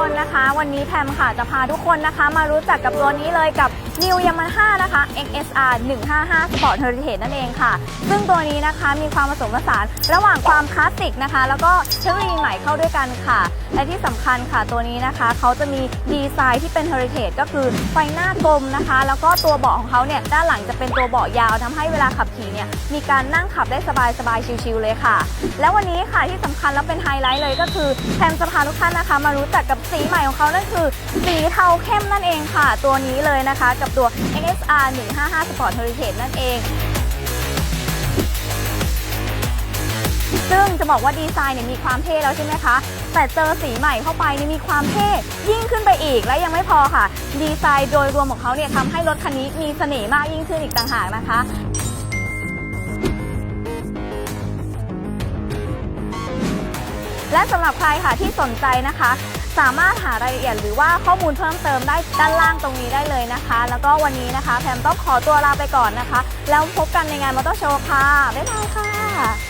คนนะคะ วันนี้แพมค่ะจะพาทุกคนนะคะ มารู้จักกับตัวนี้เลยกับ New Yamaha นะคะ XSR 155 Sport Heritage นั่นเองค่ะ ซึ่งตัวนี้นะคะมีความผสมผสานระหว่างความคลาสสิกนะคะ แล้วก็เทคโนโลยีใหม่เข้าด้วยกันค่ะ และที่สำคัญค่ะตัวนี้นะคะ เขาจะมีดีไซน์ที่เป็น Heritage ก็คือไฟหน้ากลมนะคะ แล้วก็ตัวเบาะของเขาเนี่ยด้านหลังจะเป็นตัวเบาะยาวทำให้เวลาขับขี่เนี่ยมีการนั่งขับได้สบายๆชิลๆเลยค่ะ แล้ววันนี้ค่ะที่สำคัญแล้วเป็นไฮไลท์เลยก็คือแพมจะพาทุกท่านนะคะ มารู้จักกับสีใหม่ของเขานั่นคือ สีเทาเข้มนั่นเองค่ะ ตัวนี้เลยนะคะ กับตัว XSR 155 Sport Heritage นั่นเองซึ่งจะบอกว่าดีไซน์เนี่ยมีความเท่แล้วใช่ไหมคะ แต่เจอสีใหม่เข้าไปนี่มีความเท่ยิ่งขึ้นไปอีกและยังไม่พอค่ะ ดีไซน์โดยรวมของเขาเนี่ยทำให้รถคันนี้มีเสน่ห์มากยิ่งขึ้นอีกต่างหากนะคะและสำหรับใครค่ะที่สนใจนะคะ สามารถหารายละเอียดหรือว่าข้อมูลเพิ่มเติมได้ด้านล่างตรงนี้ได้เลยนะคะ แล้วก็วันนี้นะคะ แพมต้องขอตัวลาไปก่อนนะคะ แล้วพบกันในงานมอเตอร์โชว์ค่ะ บ๊ายบายค่ะ